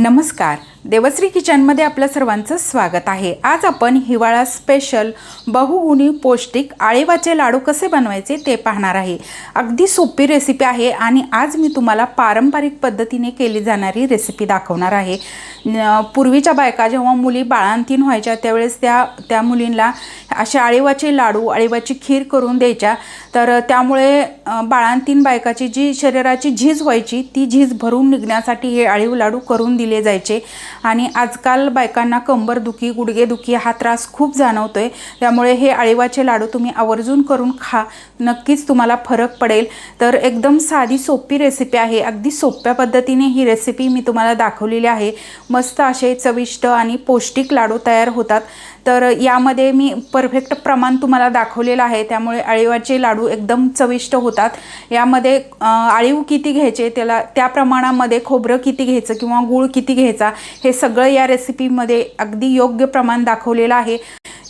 नमस्कार. देवश्री किचनमध्ये आपलं सर्वांचं स्वागत आहे. आज आपण हिवाळा स्पेशल बहुगुणी पौष्टिक आळीवाचे लाडू कसे बनवायचे ते पाहणार आहे. अगदी सोपी रेसिपी आहे आणि आज मी तुम्हाला पारंपरिक पद्धतीने केली जाणारी रेसिपी दाखवणार आहे. पूर्वीच्या बायका जेव्हा मुली बाळांतीन व्हायच्या त्यावेळेस त्या त्या मुलींना असे आळीवाचे लाडू आळीवाची खीर करून द्यायच्या. तर त्यामुळे बाळांतीन बायकाची जी शरीराची झीज व्हायची ती झीज भरून निघण्यासाठी हे आळीव लाडू करून दिले जायचे. आणि आजकाल बायकांना कंबरदुखी गुडघेदुखी हा त्रास खूप जाणवतो आहे त्यामुळे हे आळीवाचे लाडू तुम्ही आवर्जून करून खा. नक्कीच तुम्हाला फरक पडेल. तर एकदम साधी सोपी रेसिपी आहे. अगदी सोप्या पद्धतीने ही रेसिपी मी तुम्हाला दाखवलेली आहे. मस्त असे चविष्ट आणि पौष्टिक लाडू तयार होतात. तर यामध्ये मी परफेक्ट प्रमाण तुम्हाला दाखवलेलं आहे. त्यामुळे आळीवाचे लाडू एकदम चविष्ट होतात. यामध्ये आळीव किती घ्यायचे त्याला त्या प्रमाणामध्ये खोबरं किती घ्यायचं किंवा गूळ किती घ्यायचा हे सगळं या रेसिपीमध्ये अगदी योग्य प्रमाण दाखवलेलं आहे.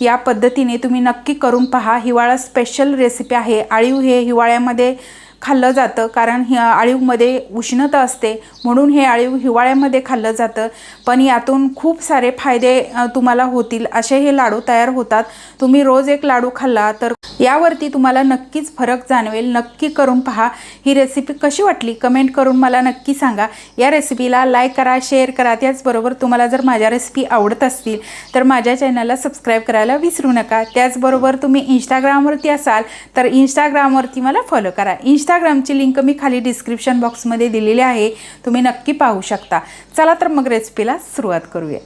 या पद्धतीने तुम्ही नक्की करून पहा. हिवाळा स्पेशल रेसिपी आहे. आळीव हे हिवाळ्यामध्ये खाल्लं जातं. कारण हि आळीवमध्ये उष्णता असते. म्हणून हे आळीव हिवाळ्यामध्ये खाल्लं जातं. पण यातून खूप सारे फायदे तुम्हाला होतील. असे हे लाडू तयार होतात. तुम्ही रोज एक लाडू खाल्ला तर यावरती तुम्हाला नक्कीच फरक जाणवेल. नक्की करून पहा. ही रेसिपी कशी वाटली? कमेंट करून मला नक्की सांगा. या रेसिपीला लाईक करा शेअर करा. त्याचबरोबर तुम्हाला जर माझ्या रेसिपी आवडत असतील तर माझ्या चॅनलला सबस्क्राईब करायला विसरू नका. त्याचबरोबर तुम्ही इंस्टाग्रामवरती असाल तर इंस्टाग्रामवरती मला फॉलो करा. इंस्टाग्रामची लिंक मी खाली डिस्क्रिप्शन बॉक्समध्ये दिलेली आहे. तुम्ही नक्की पाहू शकता. चला तर मग रेसिपीला सुरुवात करूया.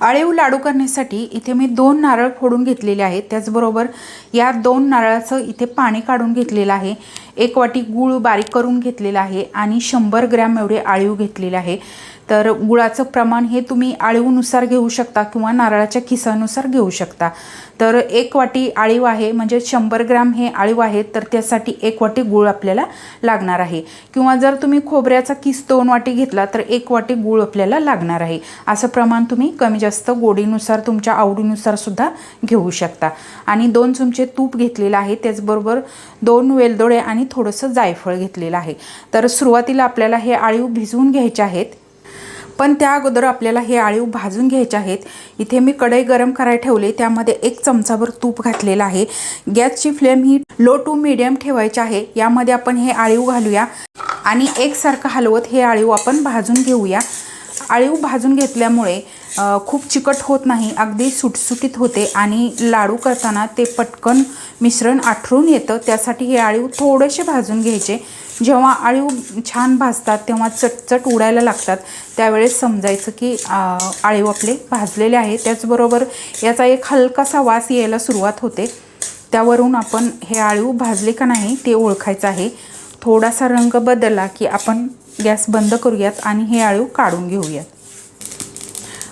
आळीव लाडू करण्यासाठी इथे मी दोन नारळ फोडून घेतलेले आहेत. त्याचबरोबर या दोन नारळाचं इथे पाणी काढून घेतलेलं आहे. एक वाटी गूळ बारीक करून घेतलेला आहे आणि शंभर ग्रॅम एवढे आळीव घेतलेले आहे. तर गुळाचं प्रमाण हे तुम्ही आळीवनुसार घेऊ शकता किंवा नारळाच्या खिसानुसार घेऊ शकता. तर एक वाटी आळीव आहे म्हणजे शंभर ग्रॅम हे आळीव आहे तर त्यासाठी एक वाटी गूळ आपल्याला लागणार आहे. किंवा जर तुम्ही खोबऱ्याचा किस दोन वाटी घेतला तर एक वाटी गूळ आपल्याला लागणार आहे. असं प्रमाण तुम्ही कमी जास्त गोडीनुसार तुमच्या आवडीनुसार सुद्धा घेऊ शकता. आणि दोन चमचे तूप घेतलेलं आहे त्याचबरोबर दोन वेलदोडे आणि थोडंसं जायफळ घेतलेलं आहे. तर सुरुवातीला आपल्याला हे आळीव भिजवून घ्यायचे आहेत. पण त्या अगोदर आपल्याला हे आळीव भाजून घ्यायचे आहेत. इथे मी कढई गरम करायला ठेवले. त्यामध्ये एक चमचाभर तूप घातलेलं आहे. गॅसची फ्लेम ही लो टू मिडियम ठेवायची आहे. यामध्ये आपण हे आळीव घालूया. आणि एकसारखं हलवत हे आळीव आपण भाजून घेऊया. आळीव भाजून घेतल्यामुळे खूप चिकट होत नाही अगदी सुटसुटीत होते आणि लाडू करताना ते पटकन मिश्रण आठरून येतं. त्यासाठी हे आळीव थोडेसे भाजून घ्यायचे. जेव्हा आळीव छान भाजतात तेव्हा चटचट उडायला लागतात. त्यावेळेस समजायचं की आळीव आपले भाजलेले आहे त्याचबरोबर याचा एक हलकासा वास यायला सुरुवात होते. त्यावरून आपण हे आळीव भाजले का नाही ते ओळखायचं आहे. थोडासा रंग बदलला की आपण गॅस बंद करूयात आणि हे आळीव काढून घेऊयात.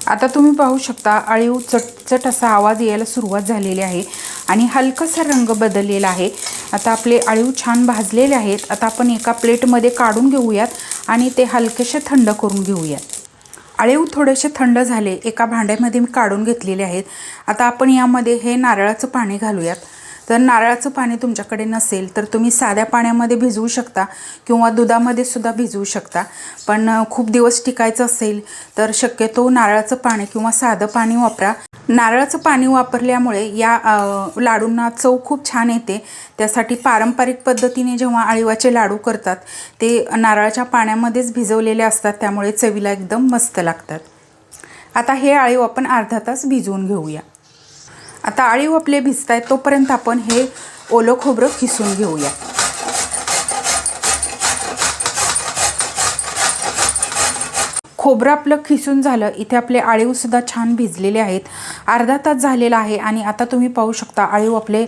आता तुम्ही पाहू शकता आळीव चटचट असा आवाज यायला सुरुवात झालेली आहे आणि हलकासा रंग बदललेला आहे. आता आपले आळीव छान भाजलेले आहेत. आता आपण एका प्लेटमध्ये काढून घेऊयात आणि ते हलकेसे थंड करून घेऊयात. आळीव थोडेसे थंड झाले एका भांड्यामध्ये मी काढून घेतलेले आहेत. आता आपण यामध्ये हे नारळाचं पाणी घालूयात. तर नारळाचं पाणी तुमच्याकडे नसेल तर तुम्ही साध्या पाण्यामध्ये भिजवू शकता किंवा दुधामध्ये सुद्धा भिजवू शकता. पण खूप दिवस टिकायचं असेल तर शक्यतो नारळाचं पाणी किंवा साधं पाणी वापरा. नारळाचं पाणी वापरल्यामुळे या लाडूंना चव खूप छान येते. त्यासाठी पारंपरिक पद्धतीने जेव्हा आळीवाचे लाडू करतात ते नारळाच्या पाण्यामध्येच भिजवलेले असतात त्यामुळे चवीला एकदम मस्त लागतात. आता हे आळीव आपण अर्धा तास भिजवून घेऊया. आता आळीव आपले भिजत आहेत तोपर्यंत आपण हे ओलं खोबरं खिसून घेऊया. खोबरं आपलं खिसून झालं इथे आपले आळीवसुद्धा छान भिजलेले आहेत. अर्धा तास झालेला आहे आणि आता तुम्ही पाहू शकता आळीव आपले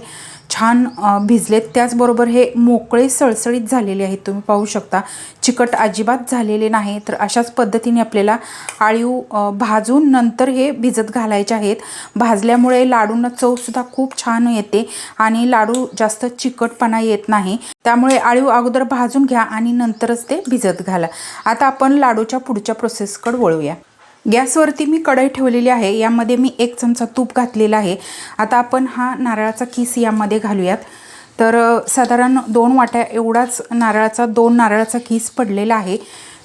छान भिजलेत. त्याचबरोबर हे मोकळे सळसळीत झालेले आहेत. तुम्ही पाहू शकता. चिकट अजिबात झालेले नाही. तर अशाच पद्धतीने आपल्याला आळीव भाजून नंतर हे भिजत घालायचे आहेत. भाजल्यामुळे लाडूंना चवसुद्धा खूप छान येते आणि लाडू जास्त चिकटपणा येत नाही. त्यामुळे आळीव अगोदर भाजून घ्या आणि नंतरच ते भिजत घाला. आता आपण लाडूच्या पुढच्या प्रोसेसकडे वळूया. गॅसवरती मी कढई ठेवलेली आहे. यामध्ये मी एक चमचा तूप घातलेला आहे. आता आपण हा नारळाचा किस यामध्ये घालूयात. तर साधारण दोन वाट्या एवढाच नारळाचा दोन नारळाचा किस पडलेला आहे.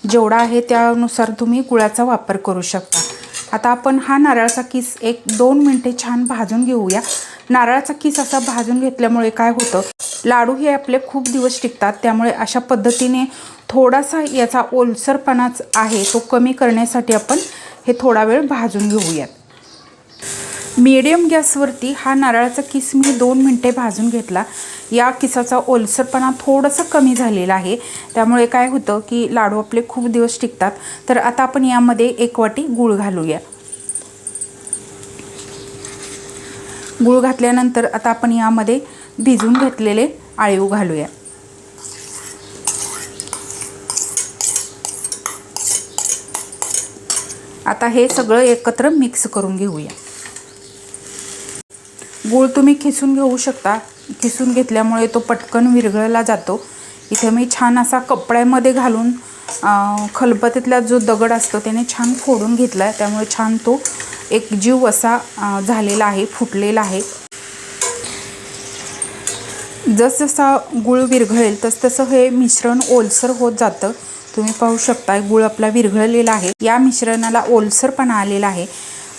जेवढा आहे त्यानुसार तुम्ही गुळाचा वापर करू शकता. आता आपण हा नारळाचा किस एक दोन मिनटे छान भाजून घेऊया. नारळाचा किस असा भाजून घेतल्यामुळे काय होतं लाडू हे आपले खूप दिवस टिकतात. त्यामुळे अशा पद्धतीने थोडासा याचा ओलसरपणाच आहे तो कमी करण्यासाठी आपण हे थोडा वेळ भाजून घेऊयात. मीडियम गॅसवरती हा नारळाचा किस मी दोन मिनटे भाजून घेतला. या किसाचा ओलसरपणा थोडंसं कमी झालेला आहे. त्यामुळे काय होतं की लाडू आपले खूप दिवस टिकतात. तर आता आपण यामध्ये एक वाटी गूळ घालूया. गूळ घातल्यानंतर आता आपण यामध्ये भिजून घेतलेले आळीव घालूया. आता हे सगळं एकत्र मिक्स करून घेऊया. गूळ तुम्ही खिसून घेऊ शकता. खिसून घेतल्यामुळे तो पटकन विरघळला जातो. इथे मी छान असा कपड्यामध्ये घालून खलबतीतला खलबत्तीतला जो दगड असतो त्याने छान फोडून घेतला आहे त्यामुळे छान तो एक जीव असा झालेला आहे फुटलेला आहे. जसजसा गुळ विरघळेल तसतसं हे मिश्रण ओलसर होत जातं. तुम्ही पाहू शकता गुळ आपला विरघळलेला आहे. या मिश्रणाला ओलसरपणा आलेला आहे.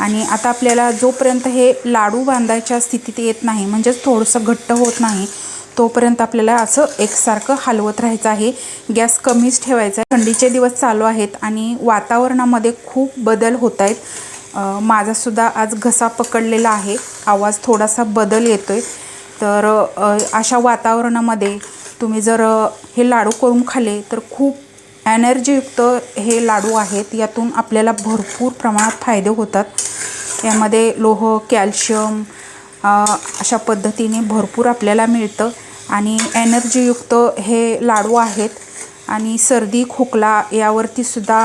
आणि आता आपल्याला जोपर्यंत हे लाडू बांधायच्या स्थितीत येत नाही म्हणजेच थोडंसं घट्ट होत नाही तोपर्यंत आपल्याला असं एकसारखं हलवत राहायचं आहे. गॅस कमीच ठेवायचा आहे. थंडीचे दिवस चालू आहेत आणि वातावरणामध्ये खूप बदल होत आहेत. माझासुद्धा आज घसा पकडलेला आहे. आवाज थोडासा बदल येतो आहे तर अशा वातावरणामध्ये तुम्ही जर हे लाडू करून खाले तर खूप एनर्जीयुक्त हे लाडू आहेत यातून आपल्याला भरपूर प्रमाणात फायदे होतात. यामध्ये लोह कॅल्शियम अशा पद्धतीने भरपूर आपल्याला मिळतं. आणि एनर्जीयुक्त हे लाडू आहेत आणि सर्दी खोकला यावरती सुद्धा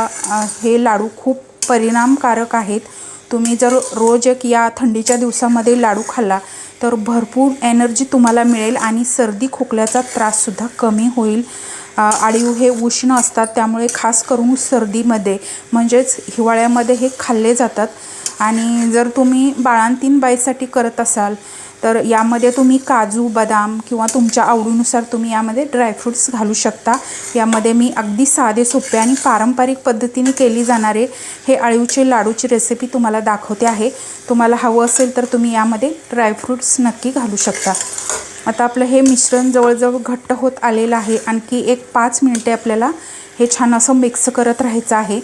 हे लाडू खूप परिणामकारक आहेत. तुम्ही जर रोज एक या थंडीच्या दिवसामध्ये लाडू खाल्ला तर भरपूर एनर्जी तुम्हाला मिळेल आणि सर्दी खोकल्याचा त्राससुद्धा कमी होईल. आळीव हे उष्ण असतात त्यामुळे खास करून सर्दीमध्ये म्हणजेच हिवाळ्यामध्ये हे खाल्ले जातात. आणि जर तुम्ही बाळांतीन बाईसाठी करत असाल तर यामध्ये तुम्ही काजू बदाम किंवा तुमच्या आवडीनुसार तुम्ही यामध्ये ड्रायफ्रूट्स घालू शकता. यामध्ये मी अगदी साधे सोपे आणि पारंपरिक पद्धतीने केली जाणारे हे आळीवचे लाडूची रेसिपी तुम्हाला दाखवते आहे. तुम्हाला हवं असेल तर तुम्ही यामध्ये ड्रायफ्रूट्स नक्की घालू शकता. आता आपलं हे मिश्रण जवळजवळ घट्ट होत आलेलं आहे. आणखी एक पाच मिनिटे आपल्याला हे छान असं मिक्स करत राहायचं आहे.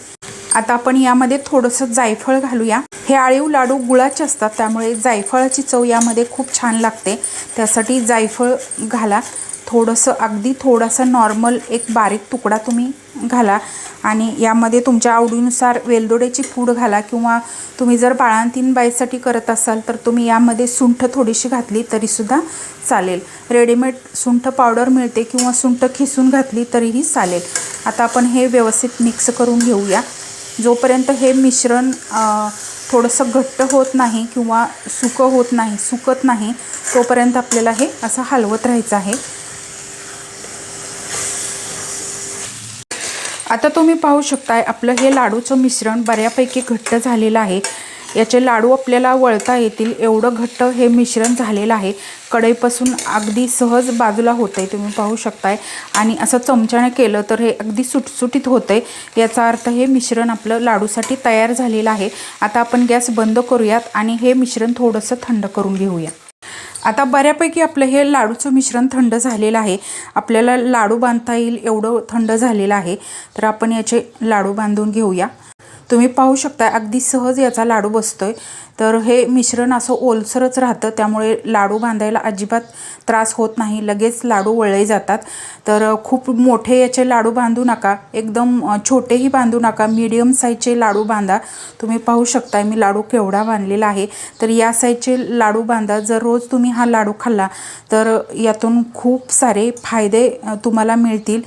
आता आपण यामध्ये थोडंसं जायफळ घालूया. हे आळीव लाडू गुळाचे असतात त्यामुळे जायफळाची चव यामध्ये खूप छान लागते. त्यासाठी जायफळ घाला. थोडंसं अगदी थोडासा नॉर्मल एक बारीक तुकडा तुम्ही घाला आणि यामध्ये तुमच्या आवडीनुसार वेलदोड्याची पूड घाला किंवा तुम्ही जर बाळांतीन बाईसाठी करत असाल तर तुम्ही यामध्ये सुंठ थोडीशी घातली तरीसुद्धा चालेल. रेडीमेड सुंठ पावडर मिळते किंवा सुंठ खिसून घातली तरीही चालेल. आता आपण हे व्यवस्थित मिक्स करून घेऊया. जोपर्यंत हे मिश्रण थोडंसं घट्ट होत नाही किंवा सुकं होत नाही सुकत नाही तोपर्यंत आपल्याला हे असं हलवत राहायचं आहे. आता तुम्ही पाहू शकताय आपलं हे लाडूचं मिश्रण बऱ्यापैकी घट्ट झालेलं आहे. याचे लाडू आपल्याला वळता येतील एवढं घट्ट हे मिश्रण झालेलं आहे. कढईपासून अगदी सहज बाजूला होतं आहे तुम्ही पाहू शकताय. आणि असं चमच्याने केलं तर हे अगदी सुटसुटीत होतं आहे याचा अर्थ हे मिश्रण आपलं लाडूसाठी तयार झालेलं आहे. आता आपण गॅस बंद करूयात आणि हे मिश्रण थोडंसं थंड करून घेऊया. आता बऱ्यापैकी आपलं हे लाडूचं मिश्रण थंड झालेलं आहे. आपल्याला लाडू बांधता येईल एवढं थंड झालेलं आहे. तर आपण याचे लाडू बांधून घेऊया. तुम्ही पाहू शकता अगदी सहज याचा लाडू बसतोय. तर हे मिश्रण असं ओलसरच राहतं त्यामुळे लाडू बांधायला अजिबात त्रास होत नाही. लगेच लाडू वळले जातात. तर खूप मोठे याचे लाडू बांधू नका. एकदम छोटेही बांधू नका. मीडियम साईजचे लाडू बांधा. तुम्ही पाहू शकताय मी लाडू केवढा बांधलेला आहे. तर या साईजचे लाडू बांधा. जर रोज तुम्ही हा लाडू खाल्ला तर यातून खूप सारे फायदे तुम्हाला मिळतील.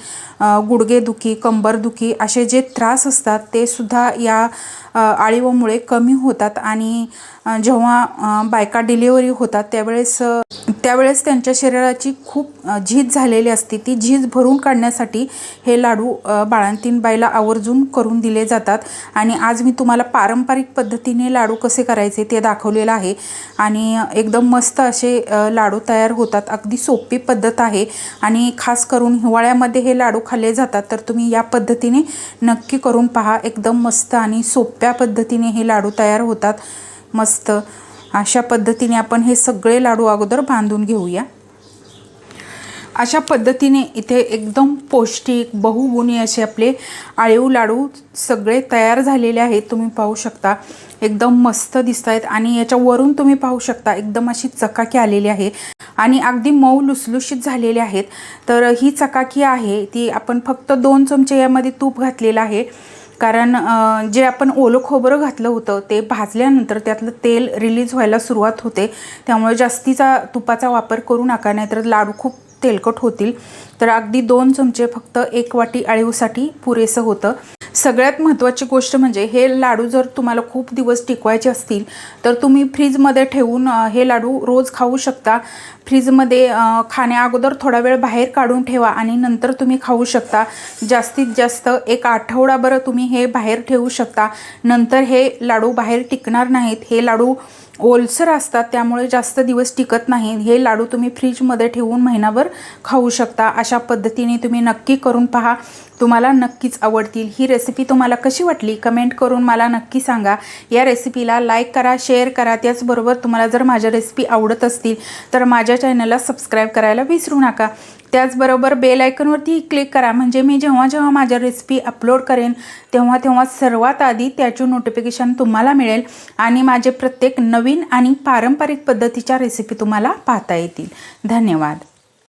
गुडघेदुखी कंबरदुखी असे जे त्रास असतात ते सुद्धा या आळीवमुळे आळीवामुळे कमी होतात आणि जेव्हा बायका डिलिव्हरी होतात त्यावेळेस त्यावेळेस त्यांच्या शरीराची खूप झीज झालेली असते. ती झीज भरून काढण्यासाठी हे लाडू बाळंतीन बाईला आवर्जून करून दिले जातात. आणि आज मी तुम्हाला पारंपरिक पद्धतीने लाडू कसे करायचे ते दाखवलेलं आहे. आणि एकदम मस्त असे लाडू तयार होतात. अगदी सोपी पद्धत आहे. आणि खास करून हिवाळ्यामध्ये हे लाडू खाल्ले जातात. तर तुम्ही या पद्धतीने नक्की करून पहा. एकदम मस्त आणि सोप्या पद्धतीने हे लाडू तयार होतात. मस्त. अशा पद्धतीने आपण हे सगळे लाडू अगोदर बांधून घेऊया. अशा पद्धतीने इथे एकदम पौष्टिक बहुगुणी असे आपले आळीव लाडू सगळे तयार झालेले आहेत. तुम्ही पाहू शकता एकदम मस्त दिसत आहेत आणि याच्यावरून तुम्ही पाहू शकता एकदम अशी चकाकी आलेली आहे आणि अगदी मऊ लुसलुशीत झालेले आहेत. तर ही चकाकी आहे ती आपण फक्त दोन चमचे यामध्ये तूप घातलेलं आहे. कारण जे आपण ओलं खोबरं घातलं होतं ते भाजल्यानंतर त्यातलं तेल रिलीज व्हायला सुरुवात होते. त्यामुळे जास्तीचा तुपाचा वापर करू नका नाहीतर लाडू खूप तेलकट होतील. तर अगदी दोन चमचे फक्त एक वाटी अळीवसाठी पुरेसं होतं. सगळ्यात महत्त्वाची गोष्ट म्हणजे हे लाडू जर तुम्हाला खूप दिवस टिकवायचे असतील तर तुम्ही फ्रीजमध्ये ठेवून हे लाडू रोज खाऊ शकता. फ्रीजमध्ये खाण्या अगोदर थोडा वेळ बाहेर काढून ठेवा आणि नंतर तुम्ही खाऊ शकता. जास्तीत जास्त एक आठवडाभर तुम्ही हे बाहेर ठेवू शकता. नंतर हे लाडू बाहेर टिकणार नाहीत. हे लाडू ओलसर असतात त्यामुळे जास्त दिवस टिकत नाही. हे लाडू तुम्ही फ्रीजमध्ये ठेवून महिनाभर खाऊ शकता. अशा पद्धतीने तुम्ही नक्की करून पहा. तुम्हाला नक्कीच आवडतील. ही रेसिपी तुम्हाला कशी वाटली? कमेंट करून मला नक्की सांगा. या रेसिपीला लाईक करा शेअर करा. त्याचबरोबर तुम्हाला जर माझ्या रेसिपी आवडत असतील तर माझ्या चॅनलला सबस्क्राईब करायला विसरू नका. त्याचबरोबर बेल आयकनवरती क्लिक करा. म्हणजे मी जेव्हा जेव्हा माझ्या रेसिपी अपलोड करेन तेव्हा तेव्हा सर्वात आधी त्याची नोटिफिकेशन तुम्हाला मिळेल आणि माझे प्रत्येक नवीन आणि पारंपरिक पद्धतीच्या रेसिपी तुम्हाला पाहता येतील. धन्यवाद.